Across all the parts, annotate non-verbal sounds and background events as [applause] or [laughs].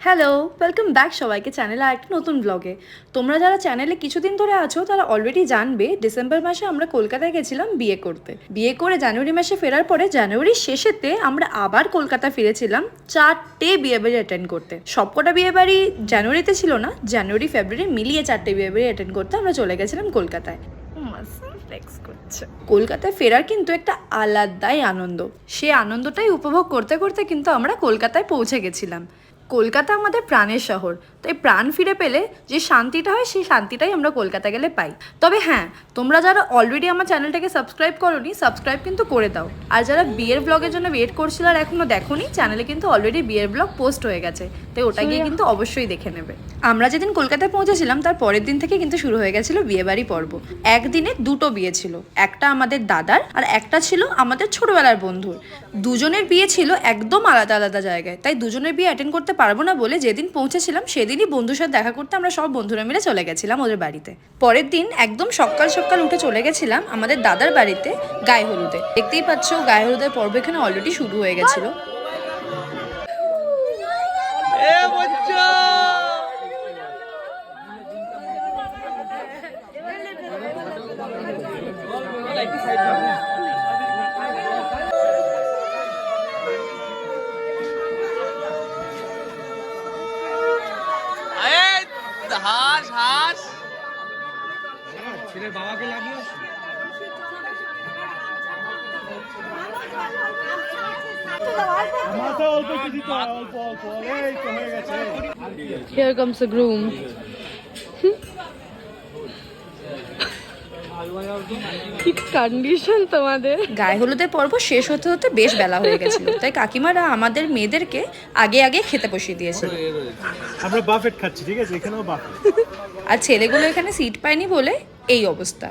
Hello welcome back সবাইকে চ্যানেলে আর একটা নতুন ব্লগে তোমরা যারা চ্যানেলে কিছুদিন ধরে আছো তারা অলরেডি জানবে ডিসেম্বর মাসে আমরা কলকাতায় গেছিলাম বিয়ে করতে। বিয়ে করে জানুয়ারি মাসে ফেরার পরে জানুয়ারির শেষেতে আমরা আবার কলকাতা ফিরেছিলাম চারটে বিয়ে বাড়ি অ্যাটেন্ড করতে। সবকটা বিয়ে বাড়ি জানুয়ারিতে ছিল না জানুয়ারি ফেব্রুয়ারি মিলিয়ে চারটে বিয়ে বাড়ি অ্যাটেন্ড করতে আমরা চলে গেছিলাম কলকাতায়। ফ্লেক্স করছে। কলকাতায় ফেরার কিন্তু একটা আলাদাই আনন্দ। সে আনন্দটাই উপভোগ করতে করতে কিন্তু আমরা কলকাতায় পৌঁছে গেছিলাম। কলকাতা আমাদের প্রাণের শহর। তাই প্রাণ ফিরে পেলে যে শান্তিটা হয়, সেই শান্তিটাই আমরা কলকাতা গেলে পাই। তবে হ্যাঁ তোমরা যারা অলরেডি আমার চ্যানেলটাকে সাবস্ক্রাইব করোনি সাবস্ক্রাইব কিন্তু করে দাও। আর যারা বিয়ের ব্লগের জন্য ওয়েট করছিল আর এখনও দেখোনি চ্যানেলে কিন্তু অলরেডি বিয়ের ব্লগ পোস্ট হয়ে গেছে। তাই ওটা গিয়ে কিন্তু অবশ্যই দেখে নেবে। আমরা যেদিন কলকাতায় পৌঁছেছিলাম তার পরের দিন থেকে কিন্তু শুরু হয়ে গেছিল বিয়েবাড়ি পর্ব। একদিনে দুটো বিয়ে ছিল একটা আমাদের দাদার আর একটা ছিল আমাদের ছোটবেলার বন্ধুর। দুজনের বিয়ে ছিল একদম আলাদা আলাদা জায়গায় তাই দুজনের বিয়ে অ্যাটেন্ড করতে পারব না বলে যেদিন পৌঁছেছিলাম সেদিনই বন্ধুর সাথে দেখা করতে আমরা সব বন্ধুরা মিলে চলে গেছিলাম ওদের বাড়িতে। পরের দিন একদম সকাল সকাল উঠে চলে গেছিলাম আমাদের দাদার বাড়িতে গায়ে হলুদে। দেখতেই পাচ্ছ গায়ে হলুদের পর্ব এখানে অলরেডি শুরু হয়ে গেছিল। ছেলের বাবাকে লাগিয়ে মাথা অল্প একটু দিতে অল্প অল্প এই তো গেছে। Here comes the groom. কি কন্ডিশন তোমাদের? গায়ে হলুদের পর্ব শেষ হতে হতে বেশ বেলা হয়ে গেছিল। তাই কাকিমারা আমাদের মেয়েদেরকে আগে আগে খেতে বসিয়ে দিয়েছে। আমরা বাফেট খাচ্ছি ঠিক আছে? এখানেও বাফেট। আর ছেলেগুলো এখানে সিট পায়নি বলে এই অবস্থা।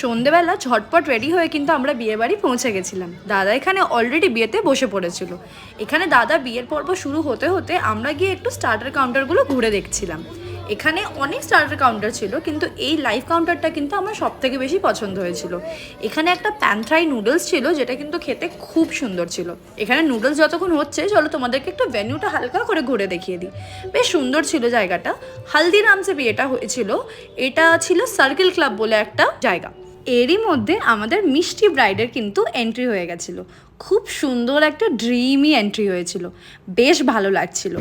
সন্ধেবেলা ঝটপট রেডি হয়ে কিন্তু আমরা বিয়ে বাড়ি পৌঁছে গেছিলাম। দাদা এখানে অলরেডি বিয়েতে বসে পড়েছিল। এখানে দাদা বিয়ের পর্ব শুরু হতে হতে আমরা গিয়ে একটু স্টার্টার কাউন্টারগুলো ঘুরে দেখছিলাম। এখানে অনেক স্টার্টার কাউন্টার ছিল, কিন্তু এই লাইভ কাউন্টারটা কিন্তু আমার সব থেকে বেশি পছন্দ হয়েছিল। এখানে একটা প্যান্থ্রাই নুডলস ছিল, যেটা কিন্তু খেতে খুব সুন্দর ছিল। এখানে নুডলস যতক্ষণ হচ্ছে, চলো তোমাদেরকে একটু ভেন্যুটা হালকা করে ঘুরে দেখিয়ে দিই। বেশ সুন্দর ছিল জায়গাটা। হালদিরামসে বিয়েটা হয়েছিল, এটা ছিল সার্কেল ক্লাব বলে একটা জায়গা। এরই মধ্যে আমাদের মিষ্টি ব্রাইডের কিন্তু এন্ট্রি হয়ে গেছিল। খুব সুন্দর একটা ড্রিমি এন্ট্রি হয়েছিল। বেশ ভালো লাগছিল।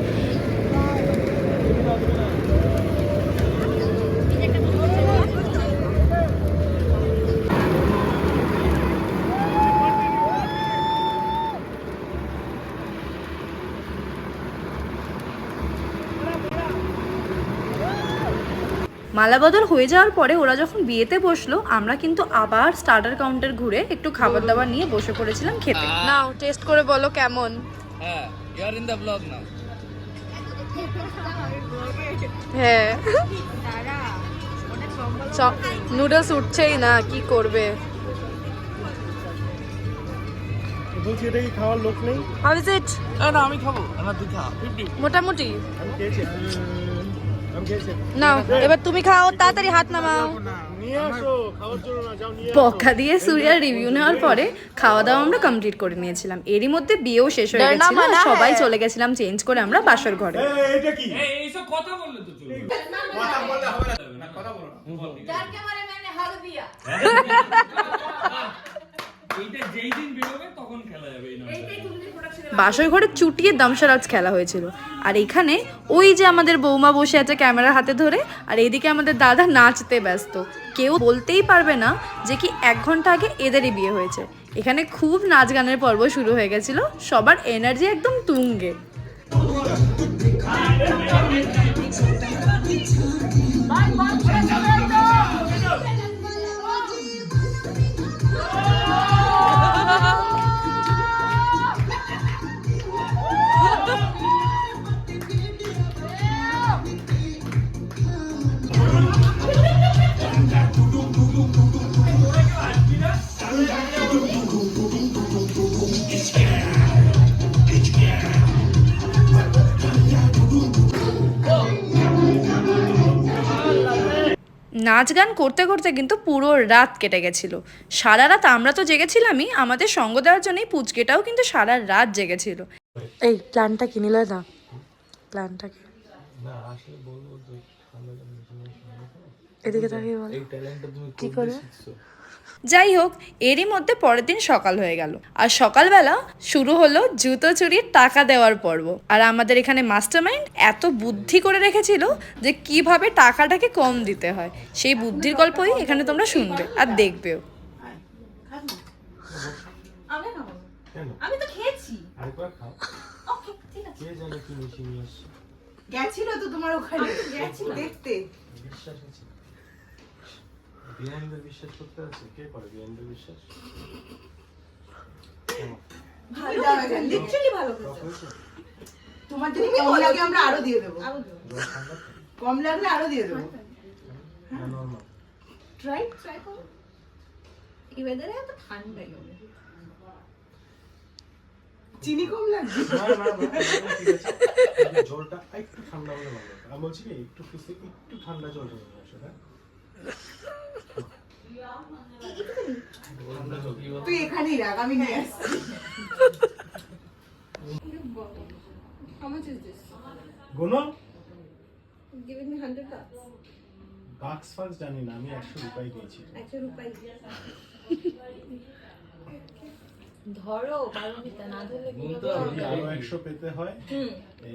মালাবদল হয়ে যাওয়ার পরে ওরা যখন বিয়েতে বসল আমরা কিন্তু আবার স্টার্টার কাউন্টার ঘুরে একটু খাবার দাবার নিয়ে বসে পড়েছিলাম খেতে। নাও টেস্ট করে বলো কেমন? হ্যাঁ you are in the blog now হ্যাঁ। নুডলস উঠছেই না কি করবে? বলছি এটা কি খাওয়ার লোক নেই? হাউ ইজ ইট না আমি খাব। আমার দুই খা। মোটামুটি। আমি খেয়েছি নাও এবার তুমি খাও তাড়াতাড়ি হাত নামাও। নিয়ে আসো খাওয়ার জন্য না যাও নিয়ে আসো। পক্কা দিয়ে সুরিয়ার রিভিউ নেওয়ার পরে খাওয়া দাওয়া আমরা কমপ্লিট করে নিয়েছিলাম। এরই মধ্যে বিয়েও শেষ হয়ে গেছিল। আর সবাই চলে গেছিলাম চেঞ্জ করে আমরা বাসর ঘরে। এই, এটা কি? এইসব কথা বললে তো চলবে। এইটা যেই দিন বেরোবে তখন খেলা যাবে এই বাসর ঘরে চুটিয়ে দামসারাজ খেলা হয়েছিল। আর এখানে ওই যে আমাদের বৌমা বসে আছে ক্যামেরা হাতে ধরে আর এইদিকে আমাদের দাদা নাচতে ব্যস্ত। কেউ বলতেই পারবে না যে কি এক ঘণ্টা আগে এদেরই বিয়ে হয়েছে। এখানে খুব নাচ গানের পর্ব শুরু হয়ে গেছিল সবার এনার্জি একদম তুঙ্গে। নাচ গান করতে করতে কিন্তু পুরো রাত কেটে গেছিল। সারা রাত আমরা তো জেগেছিলামই আমাদের সঙ্গ দেওয়ার জন্যই পুচকেটাও কিন্তু সারা রাত জেগেছিল। এই প্ল্যানটা কিনিলে না প্ল্যানটাকে না আসলে বলব এদিকে তাকিয়ে বলো। এই ট্যালেন্টটা তুমি কি করবে? যাই হোক এরই মধ্যে পরের দিন সকাল হয়ে গেল। আর সকালবেলা শুরু হলো জুতো চুরির টাকা দেওয়ার পর্ব। আর আমাদের এখানে মাস্টারমাইন্ড এত বুদ্ধি করে রেখেছিল যে কীভাবে টাকাটাকে কম দিতে হয়। সেই বুদ্ধির গল্পই এখানে তোমরা শুনবে আর দেখবেও। আমি তো খেয়েছি। আরেকবার খাও। ওকে ঠিক আছে। কে জানে কি মিশিয়ে নিয়ে গেছিল তো তোমার ওখানে। গেছিল দেখতে। বিশ্বাস আছে বিহাইন্ডের বিশ্বাস করতে আছে কে করে বিহাইন্ডের বিশ্বাস ভালো লিটারালি ভালো তোমার যদি কম লাগে আমরা আরও দিয়ে দেবো ঠান্ডা কম লাগলে আরও দিয়ে দেবো ট্রাই ট্রাই করো এই ওয়েদারে এত ঠান্ডাই হবে চিনি কম লাগবে না না না ঠিক আছে কিন্তু জলটা একটু ঠান্ডা হলে ভালো আমি বলছি কি একটু একটু ঠান্ডা জল নিয়ে আসো হ্যাঁ তুই এখানেই রাখ আমি নিয়ে আসছি। গুনো? Give me hundred bucks. বাক্স ফাক্স জানি না আমি একশো রুপাই দিয়েছি। Actually, rupee. ধরো বারো না ধরলে যদি আরও একশো পেতে হয়। এই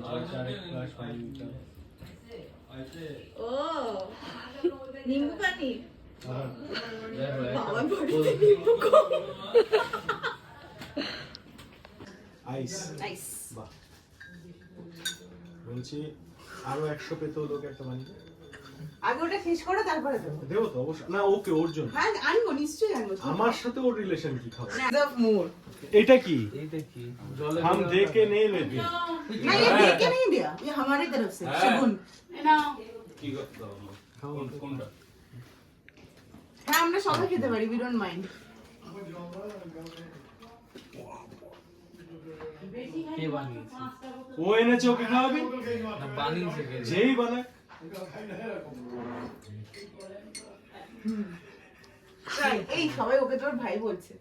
ও। নিম্বু পানি আর বাবা বড়িতে নিম্বু কম আইস নাইস বাহ বলছি আরো একশো পেতে হলো ওকে একটা বানিয়ে আগে ওটা শেষ করো তারপরে দেবো দেবো তো অবশ্যই না ওকে ওর জন্য হ্যাঁ আনবো নিশ্চয়ই আনবো আমার সাথে ওর রিলেশন কি খাবে মোর এটা কি এইটা কি জলে हम देके नहीं लेते नहीं ये देख के नहीं दिया ये हमारी तरफ से शगुन কি করতে হবে কোন- কোনটা হ্যাঁ আমরা সবাই খেতে পারি উই ডোন্ট মাইন্ড কে বানিয়েছে? ও এনেছে ওকে খাওয়াবি? না বানিয়েছে যেই বানায়। এই সবাই ওকে তোর ভাই বলছে।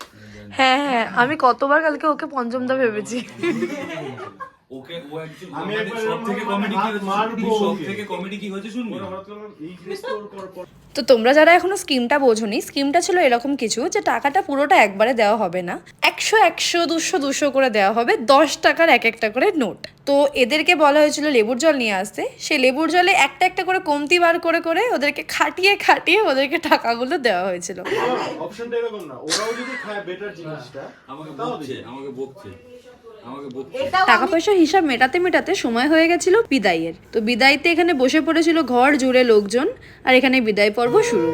হ্যাঁ হ্যাঁ আমি কতবার কালকে ওকে পঞ্চমদা ভেবেছি। [laughs] ওকে ও একজন আমি সব থেকে কমেডি কি মারবো। সব থেকে কমেডি কি হয়েছে শুনবি? [laughs] তো তোমরা যারা এখনও স্কিমটা বোঝোনি স্কিমটা ছিল এরকম কিছু যে টাকাটা পুরোটা একবারে দেওয়া হবে না। একশো একশো দুশো দুশো করে দেওয়া হবে দশ টাকার এক একটা করে নোট। তো এদেরকে বলা হয়েছিল লেবুর জল নিয়ে আসতে। সেই লেবুর জলে একটা একটা করে কমতি বার করে করে ওদেরকে খাটিয়ে খাটিয়ে ওদেরকে টাকাগুলো দেওয়া হয়েছিল। অপশনটা এরকম না ওরাও যদি খায় বেটার জিনিসটা আমাকে বকছে আমাকে বকছে। টাকা পয়সা হিসাব মেটাতে মেটাতে সময় হয়ে গেছিল বিদায়ের তো বিদায়তে এখানে বসে পড়েছিল ঘর জুড়ে লোকজন আর এখানে বিদায় পর্ব শুরু।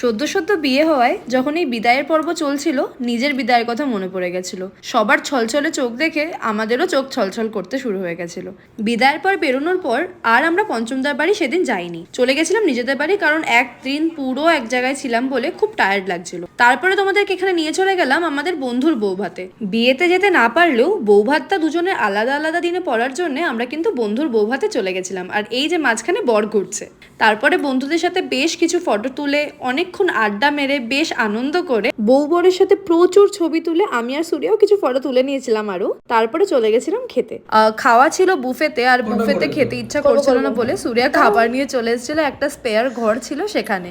সদ্য সদ্য বিয়ে হওয়ায় যখন এই বিদায়ের পর্ব চলছিল, নিজের বিদায়ের কথা মনে পড়ে গেছিল। সবার ছলছলে চোখ দেখে আমাদেরও চোখ ছলছল করতে শুরু হয়ে গেছিল। বিদায়ের পর বেরোনোর পর আর আমরা পঞ্চমদার বাড়ি সেদিন যাইনি। চলে গেছিলাম নিজেদের বাড়ি কারণ একদিন পুরো এক জায়গায় ছিলাম বলে খুব টায়ার্ড লাগছিল। তারপরে তোমাদেরকে এখানে নিয়ে চলে গেলাম আমাদের বন্ধুর বৌভাতে বিয়েতে যেতে না পারলেও বৌভাতটা দুজনের আলাদা আলাদা দিনে পড়ার জন্য আমরা কিন্তু বন্ধুর বৌভাতে চলে গেছিলাম। আর এই যে মাঝখানে বর ঘুরছে। তারপরে বন্ধুদের সাথে বেশ কিছু ফটো তুলে অনেকক্ষণ আড্ডা মেরে বেশ আনন্দ করে বউ বরের সাথে প্রচুর ছবি তুলে আমি আর সূর্যও কিছু ফটো তুলে নিয়েছিলাম আরও। তারপরে চলে গেছিলাম খেতে। আহ, খাওয়া ছিল বুফেতে আর বুফেতে খেতে ইচ্ছা করছিল না বলে সূর্যা খাবার নিয়ে চলে এসেছিল একটা স্পেয়ার ঘর ছিল সেখানে।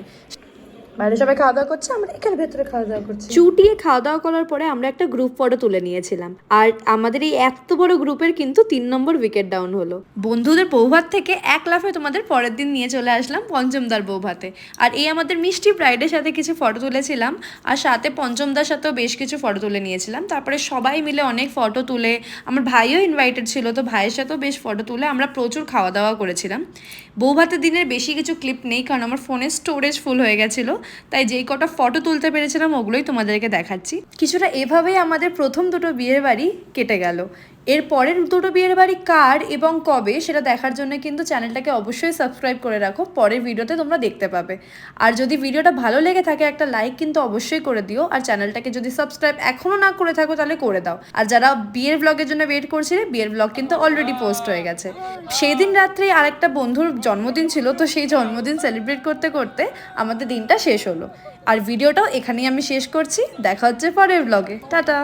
বাইরে সবাই খাওয়া দাওয়া করছে আমরা এখানে ভেতরে খাওয়া দাওয়া করছি। চুটিয়ে খাওয়া দাওয়া করার পরে আমরা একটা গ্রুপ ফটো তুলে নিয়েছিলাম। আর আমাদের এই এত বড় গ্রুপের কিন্তু তিন নম্বর উইকেট ডাউন হলো। বন্ধুদের বৌভাত থেকে এক লাফে তোমাদের পরের দিন নিয়ে চলে আসলাম পঞ্চমদার বৌভাতে। আর এই আমাদের মিষ্টি ব্রাইডের সাথে কিছু ফটো তুলেছিলাম আর সাথে পঞ্চমদার সাথেও বেশ কিছু ফটো তুলে নিয়েছিলাম। তারপরে সবাই মিলে অনেক ফটো তুলে আমার ভাইও ইনভাইটেড ছিল তো ভাইয়ের সাথেও বেশ ফটো তুলে আমরা প্রচুর খাওয়া দাওয়া করেছিলাম। বৌভাতের দিনের বেশি কিছু ক্লিপ নেই কারণ আমার ফোনে স্টোরেজ ফুল হয়ে গেছিল। তাই যেই কটা ফটো তুলতে পেরেছিলাম ওগুলোই তোমাদেরকে দেখাচ্ছি। কিছুটা এভাবেই আমাদের প্রথম দুটো বিয়ের বাড়ি কেটে গেল। এর পরের দুটো বিয়ের বাড়ি কার এবং কবে সেটা দেখার জন্য কিন্তু চ্যানেলটাকে অবশ্যই সাবস্ক্রাইব করে রাখো। পরের ভিডিওতে তোমরা দেখতে পাবে। আর যদি ভিডিওটা ভালো লেগে থাকে, একটা লাইক কিন্তু অবশ্যই করে দিও। আর চ্যানেলটাকে যদি সাবস্ক্রাইব এখনও না করে থাকো, তাহলে করে দাও। আর যারা বিয়ের ব্লগের জন্য ওয়েট করছিলে বিয়ের ব্লগ কিন্তু অলরেডি পোস্ট হয়ে গেছে। সেই দিন রাত্রেই আরেকটা বন্ধুর জন্মদিন ছিল, তো সেই জন্মদিন সেলিব্রেট করতে করতে আমাদের দিনটা শেষ হলো। আর ভিডিওটাও এখানেই আমি শেষ করছি। দেখা হচ্ছে পরের ব্লগে টাটা!